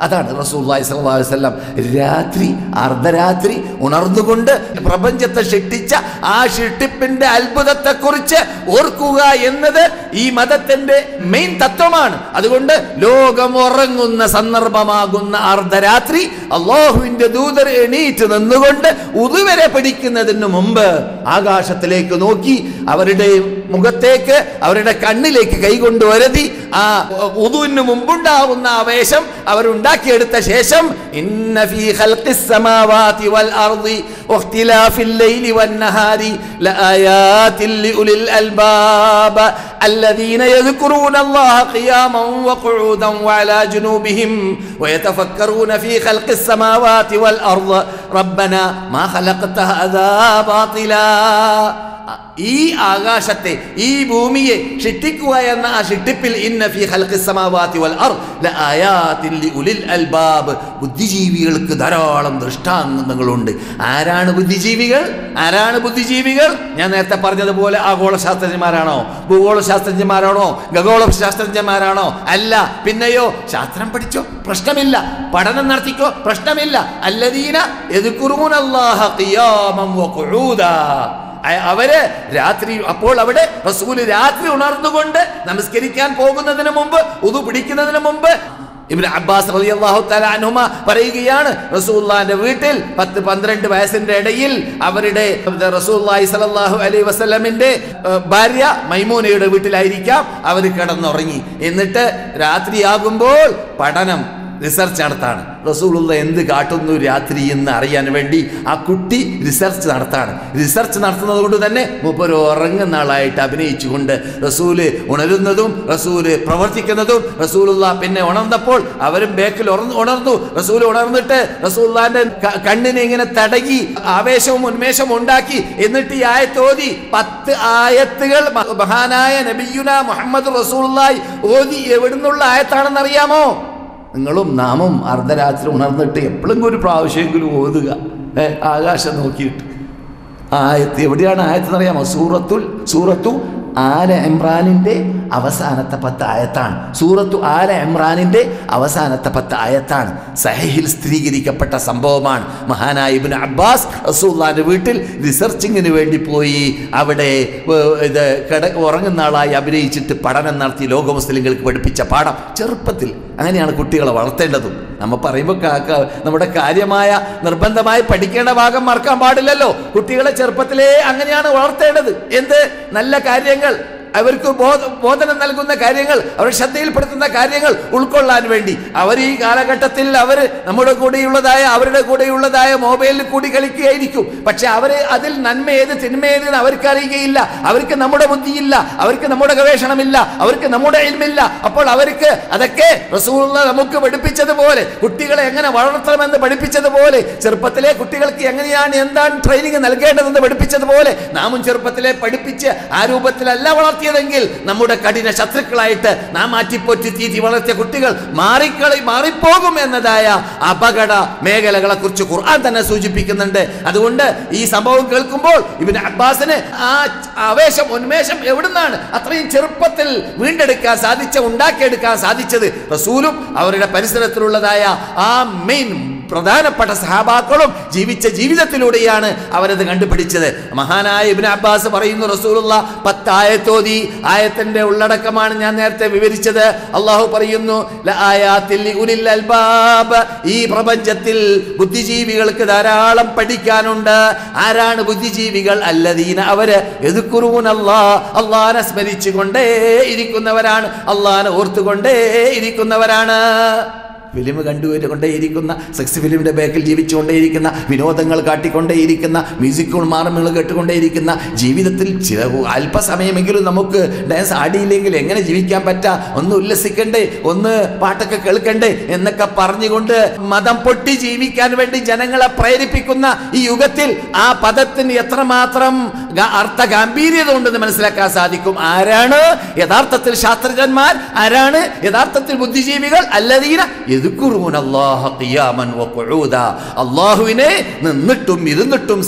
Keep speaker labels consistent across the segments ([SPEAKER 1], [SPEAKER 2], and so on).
[SPEAKER 1] അതാണ് റസൂല്ലായി സ്വല്ലല്ലാഹു അലൈഹി വസല്ലം രാത്രി അർദ്ധരാത്രി ഉണർന്നുകൊണ്ട് പ്രപഞ്ചത്തെ ഷിട്ടിച്ച ആ ഷിട്ടിപ്പിന്റെ അത്ഭുതത്തെക്കുറിച്ച് ഓർക്കുക എന്നത് ഈ മതത്തിന്റെ മെയിൻ തത്വമാണ്. അതുകൊണ്ട് ലോകം ഉറങ്ങുന്ന സന്ദർഭമാകുന്ന അർദ്ധരാത്രി അള്ളാഹുവിന്റെ ദൂതർ എണീറ്റ് നിന്നുകൊണ്ട് ഉതുവരെ പിടിക്കുന്നതിന് മുമ്പ് ആകാശത്തിലേക്ക് നോക്കി അവരുടെ മുഖത്തേക്ക് അവരുടെ കണ്ണിലേക്ക് കൈകൊണ്ട് വരതി ആ ഉതുവിന് മുമ്പുണ്ടാവുന്ന ആവേശം അവരുണ്ടാക്കിയെടുത്ത ശേഷം ഇന്ന ഫീ ഖൽഖിസ് സമാവാതി വൽ അർദി വഖ്തിലാഫിൽ ലൈലി വൻ നഹാരി ലആയാതിൻ ലിഉലിൽ അൽബാബ് الذين يذكرون الله قياما وقعودا وعلى جنوبهم ويتفكرون في خلق السماوات والأرض ربنا ما خلقت هذا باطلا ഈ ആകാശത്തെ ഈ ഭൂമിയെ ഷിട്ടിക്കുക എന്ന ആ ഷിട്ടിപ്പിൽ ഇന്ന ഫി ഖൽഖിസ് സമാവാതി വൽ അർ ലിഉലിൽ അൽബാബ്. ബുദ്ധിജീവികൾക്ക് ധാരാളം ദൃഷ്ടാന്തങ്ങളുണ്ട്. ആരാണ് ബുദ്ധിജീവികൾ? ആരാണ് ബുദ്ധിജീവികൾ? ഞാൻ നേരത്തെ പറഞ്ഞതുപോലെ ആഗോള ശാസ്ത്രജ്ഞന്മാരാണോ ഭൂഗോള ശാസ്ത്രജ്ഞന്മാരാണോ ഖഗോള ശാസ്ത്രജ്ഞന്മാരാണോ അല്ല. പിന്നെയോ? ശാസ്ത്രം പഠിച്ചോ? പ്രശ്നമില്ല. പഠനം നടത്തിക്കോ? പ്രശ്നമില്ല. അല്ലദീന അ- അവർ രാത്രി അപ്പോൾ അവിടെ റസൂൽ രാത്രി ഉണർന്നുകൊണ്ട് നമസ്കരിക്കാൻ പോകുന്നതിന് മുമ്പ് ഉതു പിടിക്കുന്നതിന് മുമ്പ് ഇബ്നു അബ്ബാസ് റളിയല്ലാഹു പറയുകയാണ് റസൂലുള്ളാഹിന്റെ വീട്ടിൽ പത്ത് പന്ത്രണ്ട് വയസ്സിന്റെ ഇടയിൽ അവരുടെ റസൂലുള്ളാഹി സ്വല്ലല്ലാഹു അലൈഹി ഭാര്യ മൈമൂനയുടെ വീട്ടിലായിരിക്കാം അവർ കിടന്നുറങ്ങി. എന്നിട്ട് രാത്രിയാകുമ്പോൾ പഠനം റിസർച്ച് നടത്താണ്. റസൂലുള്ള എന്ത് കാട്ടുന്നു രാത്രി എന്ന് അറിയാൻ വേണ്ടി ആ കുട്ടി റിസർച്ച് നടത്താണ്. റിസർച്ച് നടത്തുന്നത് കൊണ്ട് തന്നെ മൂപ്പര് ഉറങ്ങുന്ന ആളായിട്ട് അഭിനയിച്ചുകൊണ്ട് റസൂൽ ഉണരുന്നതും റസൂൽ പ്രവർത്തിക്കുന്നതും റസൂലുള്ള പിന്നെ ഉണർന്നപ്പോൾ അവരും ബേക്കിൽ ഉണർന്നു. റസൂൽ ഉണർന്നിട്ട് റസൂല്ലാന്റെ കണ്ണിനെ ഇങ്ങനെ തടകി ആവേശവും ഉന്മേഷവും ഉണ്ടാക്കി. എന്നിട്ട് ഈ ആയത്തോതി പത്ത് ആയത്തുകൾ മഹാനായ നബിയുന മുഹമ്മദ് റസൂലുള്ളാഹി ഓതി. എവിടുന്നുള്ള ആയത്താണെന്ന് അറിയാമോ? നിങ്ങളും നാമും അർദ്ധരാത്രി ഉണർന്നിട്ട് എപ്പോഴും ഒരു പ്രാവശ്യമെങ്കിലും ഓതുക. ആകാശം നോക്കിയിട്ട്. ആയത്ത് എവിടെയാണ് ആയത്ത് എന്നറിയാമോ സൂറത്തുൽ സൂറത്തു ആല എംറാനിന്റെ അവസാനത്തെ പത്ത് ആയത്താണ്. സൂറത്തു ആല എംറാനിന്റെ അവസാനത്തെ പത്ത് ആയത്താണ്. സഹഹിൽ സ്ഥിരീകരിക്കപ്പെട്ട സംഭവമാണ്. മഹാനായ ഇബിൻ അബ്ബാസ് റസൂല്ലാന്റെ വീട്ടിൽ റിസർച്ചിങ്ങിന് വേണ്ടി പോയി. അവിടെ ഇത് കിട ഉറങ്ങുന്ന ആളായി അഭിനയിച്ചിട്ട് പഠനം നടത്തി ലോക മുസ്ലിങ്ങൾക്ക് പഠിപ്പിച്ച പാഠം ചെറുപ്പത്തിൽ അങ്ങനെയാണ് കുട്ടികളെ വളർത്തേണ്ടതും. നമ്മൾ പറയുമ്പോൾ നമ്മുടെ കാര്യമായ നിർബന്ധമായി പഠിക്കേണ്ട ഭാഗം മറക്കാൻ പാടില്ലല്ലോ. കുട്ടികളെ ചെറുപ്പത്തിലേ അങ്ങനെയാണ് വളർത്തേണ്ടത്. എന്ത്? നല്ല കാര്യങ്ങൾ അവർക്ക് ബോധ ബോധനം നൽകുന്ന കാര്യങ്ങൾ അവരെ ശ്രദ്ധയിൽപ്പെടുത്തുന്ന കാര്യങ്ങൾ ഉൾക്കൊള്ളാൻ വേണ്ടി. അവർ ഈ കാലഘട്ടത്തിൽ അവർ നമ്മുടെ കൂടെയുള്ളതായ അവരുടെ കൂടെയുള്ളതായ മൊബൈലിൽ കൂടി കളിക്കുകയായിരിക്കും. പക്ഷെ അവർ അതിൽ നന്മ ഏത് തിന്മ ഏത് അവർക്കറിയുകയില്ല അവർക്ക് അവർക്ക് നമ്മുടെ ബുദ്ധിയില്ല അവർക്ക് നമ്മുടെ ഗവേഷണമില്ല അവർക്ക് നമ്മുടെ ഇൽമില്ല അപ്പോൾ അവർക്ക് അതൊക്കെ റസൂള്ള നമുക്ക് പഠിപ്പിച്ചതുപോലെ കുട്ടികളെ എങ്ങനെ വളർത്തണമെന്ന് പഠിപ്പിച്ചതുപോലെ ചെറുപ്പത്തിലെ കുട്ടികൾക്ക് എങ്ങനെയാണ് എന്താണ് ട്രെയിനിങ് നൽകേണ്ടതെന്ന് പഠിപ്പിച്ചതുപോലെ നാമും ചെറുപ്പത്തിലെ പഠിപ്പിച്ച് ആ രൂപത്തിലല്ല വളർത്തിയതെങ്കിൽ നമ്മുടെ കഠിന ശത്രുക്കളായിട്ട് നാം മാറ്റിപ്പോറ്റി തീറ്റി വളർത്തിയ കുട്ടികൾ മാറിക്കളി മാറിപ്പോകും എന്നതായ അപകട മേഖലകളെ കുറിച്ച് ഖുർആൻ തന്നെ സൂചിപ്പിക്കുന്നുണ്ട്. അതുകൊണ്ട് ഈ സംഭവം കേൾക്കുമ്പോൾ ഇവന് അബ്ബാസിന് ആ ആവേശം ഉന്മേഷം എവിടുന്നാണ് അത്രയും ചെറുപ്പത്തിൽ വീണ്ടെടുക്കാൻ സാധിച്ച ഉണ്ടാക്കിയെടുക്കാൻ സാധിച്ചത്? റസൂലും അവരുടെ പരിസരത്തിലുള്ളതായ ആ മെയിൻ പ്രധാനപ്പെട്ട സഹാബാക്കളും ജീവിച്ച ജീവിതത്തിലൂടെയാണ് അവരത് കണ്ടുപിടിച്ചത്. മഹാനായ ഇബിൻ അബ്ബാസ് പറയുന്നു റസൂലുള്ള പത്തായത്തോതി ആയത്തിന്റെ ഉള്ളടക്കമാണ് ഞാൻ നേരത്തെ വിവരിച്ചത്. അള്ളാഹു പറയുന്നു ഈ പ്രപഞ്ചത്തിൽ ബുദ്ധിജീവികൾക്ക് ധാരാളം പഠിക്കാനുണ്ട്. ആരാണ് ബുദ്ധിജീവികൾ? അല്ലദീന അവർ. എതുക്കുറൂനല്ലാ. അള്ളാനെ സ്മരിച്ചുകൊണ്ടേ ഇരിക്കുന്നവരാണ്. അള്ളാനെ ഓർത്തുകൊണ്ടേ ഇരിക്കുന്നവരാണ്. ഫിലിം കണ്ടുകൊണ്ടേയിരിക്കുന്ന സെക്സ് ഫിലിമിന്റെ ബാക്കിൽ ജീവിച്ചുകൊണ്ടേയിരിക്കുന്ന വിനോദങ്ങൾ കാട്ടിക്കൊണ്ടേയിരിക്കുന്ന മ്യൂസിക്കുകൾ മാറുമ്പോൾ കേട്ടുകൊണ്ടേയിരിക്കുന്ന ജീവിതത്തിൽ ചില അല്പസമയമെങ്കിലും നമുക്ക് ഡാൻസ് ആടിയില്ലെങ്കിൽ എങ്ങനെ ജീവിക്കാൻ പറ്റാ? ഒന്ന് ഉല്ലസിക്കണ്ടേ ഒന്ന് പാട്ടൊക്കെ കേൾക്കണ്ടേ എന്നൊക്കെ പറഞ്ഞുകൊണ്ട് മതം പൊട്ടി ജീവിക്കാൻ വേണ്ടി ജനങ്ങളെ പ്രേരിപ്പിക്കുന്ന ഈ യുഗത്തിൽ ആ പദത്തിന് എത്രമാത്രം അർത്ഥ ഗാംഭീര്യത ഉണ്ടെന്ന് മനസ്സിലാക്കാൻ സാധിക്കും. ആരാണ്? യഥാർത്ഥത്തിൽ ശാസ്ത്രജ്ഞന്മാർ? ആരാണ്? യഥാർത്ഥത്തിൽ ബുദ്ധിജീവികൾ? അല്ലതീന അല്ലാഹുവിനെ നിന്നിട്ടും ഇരുന്നിട്ടും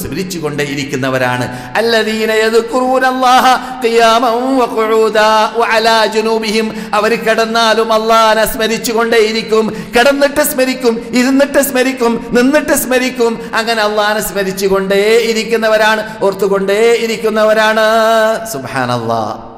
[SPEAKER 1] വഅലാ ജുനൂബിഹിം. അവർ കിടന്നാലും അല്ലാഹനെ സ്മരിച്ചുകൊണ്ടേയിരിക്കും. കിടന്നിട്ട് സ്മരിക്കും ഇരുന്നിട്ട് സ്മരിക്കും നിന്നിട്ട് സ്മരിക്കും. അങ്ങനെ അള്ളാഹനെ സ്മരിച്ചുകൊണ്ടേ ഇരിക്കുന്നവരാണ് ഓർത്തുകൊണ്ടേ ഇരിക്കുന്നവരാണ് സുബ്ഹാനല്ലാഹ്.